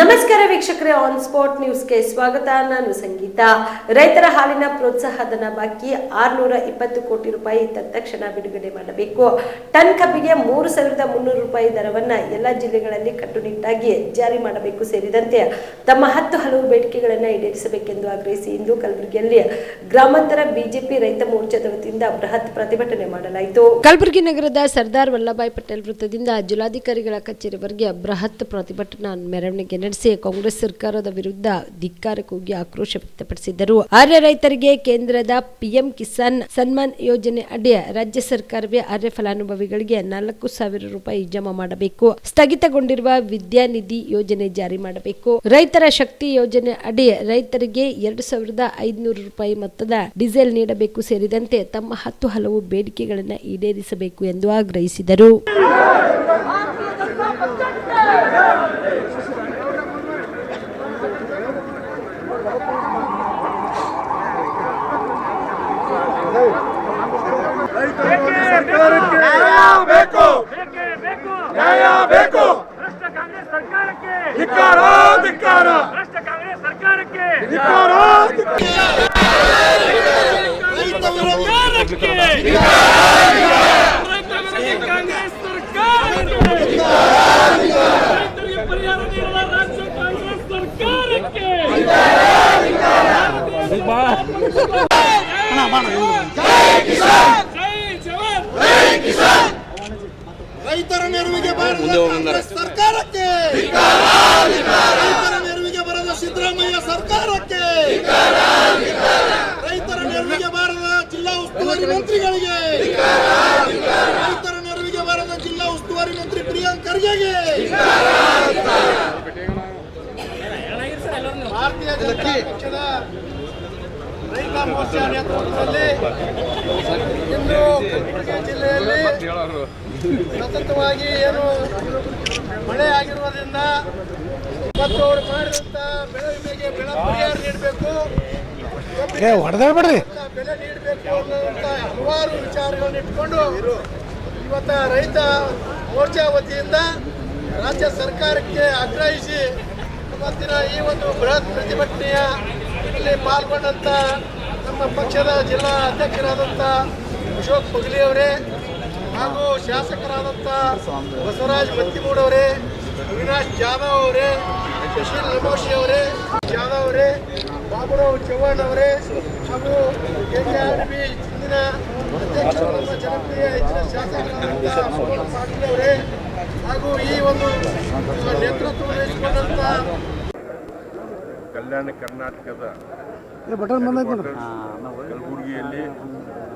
ನಮಸ್ಕಾರ ವೀಕ್ಷಕರೇ on spot ನ್ಯೂಸ್ಗೆ ಸ್ವಾಗತ. ನಾನು ಸಂಗೀತ. ರೈತರ ಹಾಲಿನ ಪ್ರೋತ್ಸಾಹಧನ ಬಾಕಿ ಆರ್ನೂರ ಇಪ್ಪತ್ತು ಕೋಟಿ ರೂಪಾಯಿ ತತ್ಕ್ಷಣ ಬಿಡುಗಡೆ ಮಾಡಬೇಕು. ಟನ್ ಕಬ್ಬಿಗೆ ಮೂರು ಸಾವಿರದ ಮುನ್ನೂರು ರೂಪಾಯಿ ದರವನ್ನ ಎಲ್ಲ ಜಿಲ್ಲೆಗಳಲ್ಲಿ ಕಟ್ಟುನಿಟ್ಟಾಗಿ ಜಾರಿ ಮಾಡಬೇಕು ಸೇರಿದಂತೆ ತಮ್ಮ ಹತ್ತು ಹಲವು ಬೇಡಿಕೆಗಳನ್ನು ಈಡೇರಿಸಬೇಕೆಂದು ಆಗ್ರಹಿಸಿ ಇಂದು ಕಲಬುರಗಿಯಲ್ಲಿ ಗ್ರಾಮಾಂತರ ಬಿಜೆಪಿ ರೈತ ಮೋರ್ಚಾದ ವತಿಯಿಂದ ಬೃಹತ್ ಪ್ರತಿಭಟನೆ ಮಾಡಲಾಯಿತು. ಕಲಬುರಗಿ ನಗರದ ಸರ್ದಾರ್ ವಲ್ಲಭಾಯ್ ಪಟೇಲ್ ವೃತ್ತದಿಂದ ಜಿಲ್ಲಾಧಿಕಾರಿಗಳ ಕಚೇರಿವರೆಗೆ ಬೃಹತ್ ಪ್ರತಿಭಟನಾ ಮೆರವಣಿಗೆ ನಡೆಸಿ ಕಾಂಗ್ರೆಸ್ ಸರ್ಕಾರದ ವಿರುದ್ಧ ಧಿಕ್ಕಾರ ಕೂಗಿ ಆಕ್ರೋಶ ವ್ಯಕ್ತಪಡಿಸಿದರು ಆರ್ಯ ರೈತರಿಗೆ ಕೇಂದ್ರದ ಪಿಎಂ ಕಿಸಾನ್ ಸನ್ಮಾನ್ ಯೋಜನೆ ಅಡಿ ರಾಜ್ಯ ಸರ್ಕಾರವೇ ಆರ್ಯ ಫಲಾನುಭವಿಗಳಿಗೆ ನಾಲ್ಕು ಸಾವಿರ ರೂಪಾಯಿ ಜಮಾ ಮಾಡಬೇಕು. ಸ್ಥಗಿತಗೊಂಡಿರುವ ವಿದ್ಯಾನಿಧಿ ಯೋಜನೆ ಜಾರಿ ಮಾಡಬೇಕು. ರೈತರ ಶಕ್ತಿ ಯೋಜನೆ ಅಡಿ ರೈತರಿಗೆ ಎರಡು ಸಾವಿರದ ಐದುನೂರು ರೂಪಾಯಿ ಮೊತ್ತದ ಡೀಸೆಲ್ ನೀಡಬೇಕು ಸೇರಿದಂತೆ ತಮ್ಮ ಹತ್ತು ಹಲವು ಬೇಡಿಕೆಗಳನ್ನು ಈಡೇರಿಸಬೇಕು ಎಂದು ಆಗ್ರಹಿಸಿದರು. ಬೇಕು ನ್ಯಾಯ ಬೇಕು ಭ್ರಷ್ಟ ಕಾಂಗ್ರೆಸ್ ಸರ್ಕಾರಕ್ಕೆ ಧಿಕ್ಕಾರ ಧಿಕ್ಕಾರ ಭ್ರಷ್ಟ ಕಾಂಗ್ರೆಸ್ ಸರ್ಕಾರಕ್ಕೆ ಧಿಕ್ಕಾರ ಕಾಂಗ್ರೆಸ್ ಸರ್ಕಾರಕ್ಕೆ ಪರಿಹಾರ ನೀಡದ ರಾಜ್ಯ ಕಾಂಗ್ರೆಸ್ ಸರ್ಕಾರಕ್ಕೆ ಜೈ ಜವಾನ್ ರೈತರ ನೆರವಿಗೆ ಬಾರದ ಕಾಂಗ್ರೆಸ್ ಸರ್ಕಾರಕ್ಕೆ. ರೈತರ ನೆರವಿಗೆ ಬರದ ಸಿದ್ದರಾಮಯ್ಯ ಸರ್ಕಾರಕ್ಕೆ. ರೈತರ ನೆರವಿಗೆ ಬಾರದ ಜಿಲ್ಲಾ ಉಸ್ತುವಾರಿ ಮಂತ್ರಿಗಳಿಗೆ. ರೈತರ ನೆರವಿಗೆ ಬಾರದ ಜಿಲ್ಲಾ ಉಸ್ತುವಾರಿ ಮಂತ್ರಿ ಪ್ರಿಯಾಂಕ್ ಖರ್ಗೆಗೆ. ಭಾರತೀಯ ಜನತಾ ಪಕ್ಷದ ಮೋರ್ಚಾ ನೇತೃತ್ವದಲ್ಲಿ ಇಂದು ಕಲಬುರಗಿ ಜಿಲ್ಲೆಯಲ್ಲಿ ಸತತವಾಗಿ ಏನು ಮಳೆ ಆಗಿರುವುದರಿಂದ ಮತ್ತು ಅವರು ಮಾಡಿದಂತ ಬೆಳೆ ವಿಮೆಗೆ ಬೆಳೆ ಪರಿಹಾರ ನೀಡಬೇಕು. ಬೆಲೆ ನೀಡಬೇಕು ಅನ್ನುವಂತ ಹಲವಾರು ವಿಚಾರಗಳನ್ನು ಇಟ್ಕೊಂಡು ಇವತ್ತ ರೈತ ಮೋರ್ಚಾ ವತಿಯಿಂದ ರಾಜ್ಯ ಸರ್ಕಾರಕ್ಕೆ ಆಗ್ರಹಿಸಿ ಇವತ್ತಿನ ಈ ಒಂದು ಬೃಹತ್ ಪ್ರತಿಭಟನೆಯ ಇಲ್ಲಿ ಪಾಲ್ಗೊಂಡಂತ ನಮ್ಮ ಪಕ್ಷದ ಜಿಲ್ಲಾ ಅಧ್ಯಕ್ಷರಾದಂಥ ಅಶೋಕ್ ಪಗಲಿ ಅವರೇ ಹಾಗೂ ಶಾಸಕರಾದಂಥ ಬಸವರಾಜ್ ಮತ್ತಿಮೂಡ್ ಅವರೇ, ಅವಿನಾಶ್ ಜಾಧವ್ ಅವರೇ, ಸುಶೀಲ್ ನಮೋಶಿ ಅವರೇ, ಜಾಧವ್ ಅವರೇ, ಬಾಬುರಾವ್ ಚವ್ಹಾಣ್ ಅವರೇ ಹಾಗೂ ಕೆಜೆಆರ್ಬಿ ಹಿಂದಿನ ಅಧ್ಯಕ್ಷರು ಜನಪ್ರಿಯ ಹೆಚ್ಚಿನ ಶಾಸಕರಾದಂಥ ಪಾಟೀಲ್ ಅವರೇ ಹಾಗೂ ಈ ಒಂದು ನೇತೃತ್ವ ವಹಿಸಿಕೊಂಡಂಥ ಕಲ್ಯಾಣ ಕರ್ನಾಟಕದ ಬಟನ್ ಕಲಬುರಗಿಯಲ್ಲಿ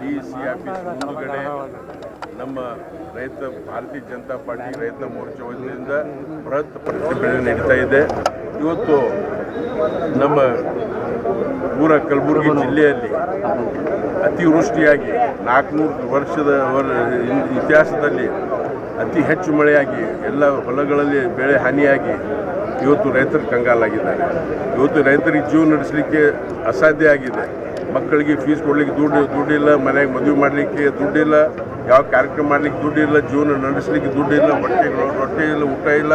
ಡಿ ಸಿ ಆಫೀಸ್ ಮುಂದುಗಡೆ ನಮ್ಮ ರೈತ ಭಾರತೀಯ ಜನತಾ ಪಾರ್ಟಿ ರೈತ ಮೋರ್ಚಾ ವತಿಯಿಂದ ಬೃಹತ್ ಪ್ರತಿಭಟನೆ ನಡೀತಾ ಇದೆ. ಇವತ್ತು ನಮ್ಮ ಊರ ಕಲಬುರಗಿ ಜಿಲ್ಲೆಯಲ್ಲಿ ಅತಿವೃಷ್ಟಿಯಾಗಿ ನಾಲ್ಕುನೂರು ವರ್ಷದ ವರ್- ಇತಿಹಾಸದಲ್ಲಿ ಅತಿ ಹೆಚ್ಚು ಮಳೆಯಾಗಿ ಎಲ್ಲ ಹೊಲಗಳಲ್ಲಿ ಬೆಳೆ ಹಾನಿಯಾಗಿ ಇವತ್ತು ರೈತರು ಕಂಗಾಲಾಗಿದ್ದಾರೆ ಇವತ್ತು ರೈತರಿಗೆ ಜೀವನ ನಡೆಸಲಿಕ್ಕೆ ಅಸಾಧ್ಯ ಆಗಿದೆ. ಮಕ್ಕಳಿಗೆ ಫೀಸ್ ಕೊಡಲಿಕ್ಕೆ ದುಡ್ಡು, ದುಡ್ಡಿಲ್ಲ, ಮನೆಗೆ ಮದುವೆ ಮಾಡಲಿಕ್ಕೆ ದುಡ್ಡಿಲ್ಲ, ಯಾವ ಕಾರ್ಯಕ್ರಮ ಮಾಡಲಿಕ್ಕೆ ದುಡ್ಡಿಲ್ಲ, ಜೀವನ ನಡೆಸಲಿಕ್ಕೆ ದುಡ್ಡಿಲ್ಲ, ಹೊಟ್ಟೆ ರೊಟ್ಟೆ ಇಲ್ಲ, ಊಟ ಇಲ್ಲ.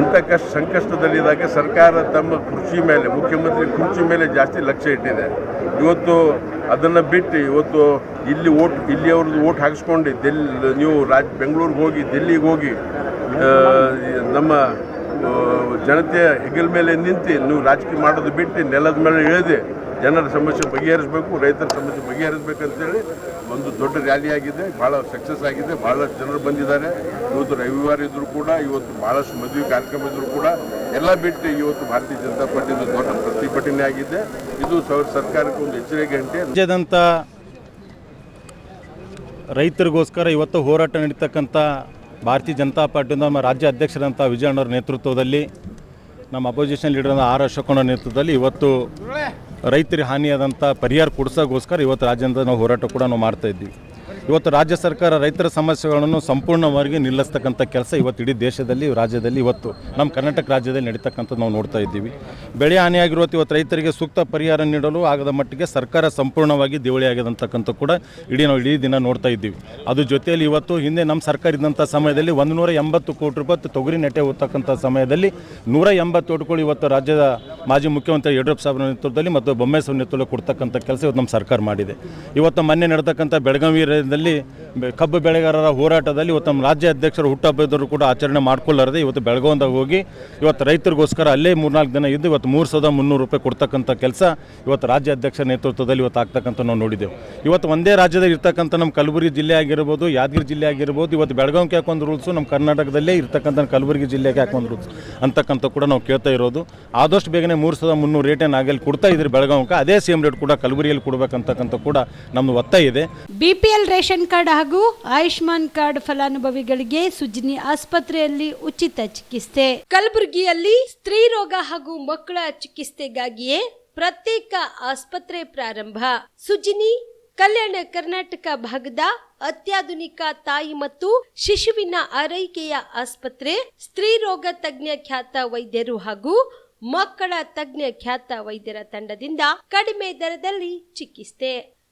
ಇಂಥ ಕಷ್ಟ ಸಂಕಷ್ಟದಲ್ಲಿದ್ದಾಗ ಸರ್ಕಾರ ತಮ್ಮ ಕೃಷಿ ಮೇಲೆ, ಮುಖ್ಯಮಂತ್ರಿ ಕೃಷಿ ಮೇಲೆ ಜಾಸ್ತಿ ಲಕ್ಷ್ಯ ಇಟ್ಟಿದೆ. ಇವತ್ತು ಅದನ್ನು ಬಿಟ್ಟು ಇವತ್ತು ಇಲ್ಲಿ ಓಟ್, ಇಲ್ಲಿ ಅವ್ರದ್ದು ಓಟ್ ಹಾಕಿಸ್ಕೊಂಡು ದೆಲ್ಲಿ ನೀವು ರಾಜ್, ಬೆಂಗಳೂರಿಗೆ ಹೋಗಿ, ದಿಲ್ಲಿಗೆ ಹೋಗಿ ನಮ್ಮ ಜನತೆಯ ಹೆಗಲ ಮೇಲೆ ನಿಂತು ನೀವು ರಾಜಕೀಯ ಮಾಡೋದು ಬಿಟ್ಟು ನೆಲದ ಮೇಲೆ ಇಳಿದು ಜನರ ಸಮಸ್ಯೆ ಬಗೆಹರಿಸಬೇಕು, ರೈತರ ಸಮಸ್ಯೆ ಬಗೆಹರಿಸಬೇಕಂತೇಳಿ ಒಂದು ದೊಡ್ಡ ರ್ಯಾಲಿ ಆಗಿದೆ. ಭಾಳ ಸಕ್ಸಸ್ ಆಗಿದೆ. ಭಾಳಷ್ಟು ಜನರು ಬಂದಿದ್ದಾರೆ. ಇವತ್ತು ರವಿವಾರ ಇದ್ದರೂ ಕೂಡ, ಇವತ್ತು ಭಾಳಷ್ಟು ಮದುವೆ ಕಾರ್ಯಕ್ರಮ ಇದ್ದರೂ ಕೂಡ ಎಲ್ಲ ಬಿಟ್ಟು ಇವತ್ತು ಭಾರತೀಯ ಜನತಾ ಪಾರ್ಟಿಯಿಂದ ದೊಡ್ಡ ಪ್ರತಿಭಟನೆ ಆಗಿದೆ. ಇದು ಸರ್ಕಾರಕ್ಕೆ ಒಂದು ಎಚ್ಚರಿಕೆ ಗಂಟೆ ರಾಜ್ಯದಂಥ ರೈತರಿಗೋಸ್ಕರ ಇವತ್ತು ಹೋರಾಟ ನಡೀತಕ್ಕಂಥ ಭಾರತೀಯ ಜನತಾ ಪಾರ್ಟಿಯಿಂದ ನಮ್ಮ ರಾಜ್ಯ ಅಧ್ಯಕ್ಷರಂಥ ವಿಜಯಣ್ಣವರ ನೇತೃತ್ವದಲ್ಲಿ, ನಮ್ಮ ಅಪೋಸಿಷನ್ ಲೀಡರ್ ಆರ್ ಅಶೋಕಣ್ಣವ್ರ ನೇತೃತ್ವದಲ್ಲಿ ಇವತ್ತು ರೈತರಿಗೆ ಹಾನಿಯಾದಂಥ ಪರಿಹಾರ ಕೊಡಿಸೋಕ್ಕೋಸ್ಕರ ಇವತ್ತು ರಾಜ್ಯದ ನಾವು ಹೋರಾಟ ಕೂಡ ನಾವು ಮಾಡ್ತಾ ಇದ್ವಿ ಇವತ್ತು ರಾಜ್ಯ ಸರ್ಕಾರ ರೈತರ ಸಮಸ್ಯೆಗಳನ್ನು ಸಂಪೂರ್ಣವಾಗಿ ನಿಲ್ಲಿಸ್ತಕ್ಕಂಥ ಕೆಲಸ ಇವತ್ತು ಇಡೀ ದೇಶದಲ್ಲಿ, ರಾಜ್ಯದಲ್ಲಿ ಇವತ್ತು, ನಮ್ಮ ಕರ್ನಾಟಕ ರಾಜ್ಯದಲ್ಲಿ ನಡೀತಕ್ಕಂಥದ್ದು ನಾವು ನೋಡ್ತಾ ಇದ್ದೀವಿ. ಬೆಳೆ ಹಾನಿಯಾಗಿರುವತ್ತು ಇವತ್ತು ರೈತರಿಗೆ ಸೂಕ್ತ ಪರಿಹಾರ ನೀಡಲು ಆಗದ ಮಟ್ಟಿಗೆ ಸರ್ಕಾರ ಸಂಪೂರ್ಣವಾಗಿ ದಿವಳಿ ಆಗಿದೆ ಕೂಡ ಇಡೀ ನಾವು ಇಡೀ ದಿನ ನೋಡ್ತಾ ಇದ್ದೀವಿ. ಅದು ಜೊತೆಯಲ್ಲಿ ಇವತ್ತು ಹಿಂದೆ ನಮ್ಮ ಸರ್ಕಾರ ಇದ್ದಂಥ ಸಮಯದಲ್ಲಿ ಒಂದು ನೂರ ಎಂಬತ್ತು ಕೋಟಿ ರೂಪಾಯಿ ತೊಗರಿ ನೆಟ್ಟೆ ಹೋಗ್ತಕ್ಕಂಥ ಸಮಯದಲ್ಲಿ ನೂರ ಎಂಬತ್ತು ಇವತ್ತು ರಾಜ್ಯದ ಮಾಜಿ ಮುಖ್ಯಮಂತ್ರಿ ಯಡಿಯೂರಪ್ಪ ಸಾಹೇಬ್ರ ನೇತೃತ್ವದಲ್ಲಿ ಮತ್ತು ಬೊಮ್ಮೆ ಸಾಹೇಬ್ರ ನೇತೃತ್ವದಲ್ಲಿ ಕೊಡ್ತಕ್ಕಂಥ ಕೆಲಸ ಇವತ್ತು ನಮ್ಮ ಸರ್ಕಾರ ಮಾಡಿದೆ. ಇವತ್ತು ಮೊನ್ನೆ ನಡೆತಕ್ಕಂಥ ಬೆಳಗಾವಿಯಲ್ಲಿ ಕಬ್ಬು ಬೆಳೆಗಾರರ ಹೋರಾಟದಲ್ಲಿ ಇವತ್ತು ನಮ್ಮ ರಾಜ್ಯ ಅಧ್ಯಕ್ಷರು ಹುಟ್ಟಬಿದ್ದರು ಕೂಡ ಆಚರಣೆ ಮಾಡ್ಕೊಳ್ಳಾರದೆ ಇವತ್ತು ಬೆಳಗಾವಿದಾಗ ಹೋಗಿ ಇವತ್ತು ರೈತರಿಗೋಸ್ಕರ ಅಲ್ಲೇ ಮೂರ್ನಾಲ್ಕು ದಿನ ಇದ್ದು ಇವತ್ತು ಮೂರು ಸಾವಿರದ ಮುನ್ನೂರು ರೂಪಾಯಿ ಕೊಡ್ತಕ್ಕಂಥ ಕೆಲಸ ಇವತ್ತು ರಾಜ್ಯ ಅಧ್ಯಕ್ಷರ ನೇತೃತ್ವದಲ್ಲಿ ಇವತ್ತು ಆಗ್ತಕ್ಕಂಥ ನಾವು ನೋಡಿದೆವು. ಇವತ್ತು ಒಂದೇ ರಾಜ್ಯದಲ್ಲಿ ಇರ್ತಕ್ಕಂಥ ನಮ್ಮ ಕಲಬುರಗಿ ಜಿಲ್ಲೆ ಆಗಿರ್ಬೋದು, ಯಾದಗಿರಿ ಜಿಲ್ಲೆ ಆಗಿರ್ಬೋದು, ಇವತ್ತು ಬೆಳಗಾವಿಗೆ ಯಾಕೊಂದು ರೂಲ್ಸು ನಮ್ಮ ಕರ್ನಾಟಕದಲ್ಲೇ ಇರ್ತಕ್ಕಂಥ ಕಲಬುರಗಿ ಜಿಲ್ಲೆಗೆ ಯಾಕೊಂದು ರೂಲ್ಸ್ ಅಂತಕ್ಕಂಥ ಕೂಡ ನಾವು ಕೇಳ್ತಾ ಇರೋದು. ಆದಷ್ಟು ಬೇಗನೆ ಮೂರು ಸಾವಿರದ ಮುನ್ನೂರು ರೇಟೇನು ಆಗಲಿ ಕೊಡ್ತಾ ಇದ್ರೆ ಬೆಳಗಾವಿಗೆ, ಅದೇ ಸೇಮ್ ರೇಟ್ ಕೂಡ ಕಲಬುರಗಿಯಲ್ಲಿ ಕೊಡಬೇಕಂತಕ್ಕಂಥ ಕೂಡ ನಮ್ಮದು ಒತ್ತಾಯ ಇದೆ. BPL ration card Ayushman card ಫಲಾನುಭವಿಗಳಿಗೆ ಸುಜಿನಿ ಆಸ್ಪತ್ರೆಯಲ್ಲಿ ಉಚಿತ ಚಿಕಿತ್ಸೆ. ಕಲಬುರಗಿಯಲ್ಲಿ ಸ್ತ್ರೀ ರೋಗ ಹಾಗೂ ಮಕ್ಕಳ ಚಿಕಿತ್ಸೆಗಾಗಿಯೇ ಪ್ರತ್ಯೇಕ ಆಸ್ಪತ್ರೆ ಪ್ರಾರಂಭ. ಸುಜಿನಿ, ಕಲ್ಯಾಣ ಕರ್ನಾಟಕ ಭಾಗದ ಅತ್ಯಾಧುನಿಕ ತಾಯಿ ಮತ್ತು ಶಿಶುವಿನ ಆರೈಕೆಯ ಆಸ್ಪತ್ರೆ, ಸ್ತ್ರೀ ರೋಗ ತಜ್ಞ ಖ್ಯಾತ ವೈದ್ಯರು ಹಾಗೂ ಮಕ್ಕಳ ತಜ್ಞ ಖ್ಯಾತ ವೈದ್ಯರ ತಂಡದಿಂದ ಕಡಿಮೆ ದರದಲ್ಲಿ ಚಿಕಿತ್ಸೆ.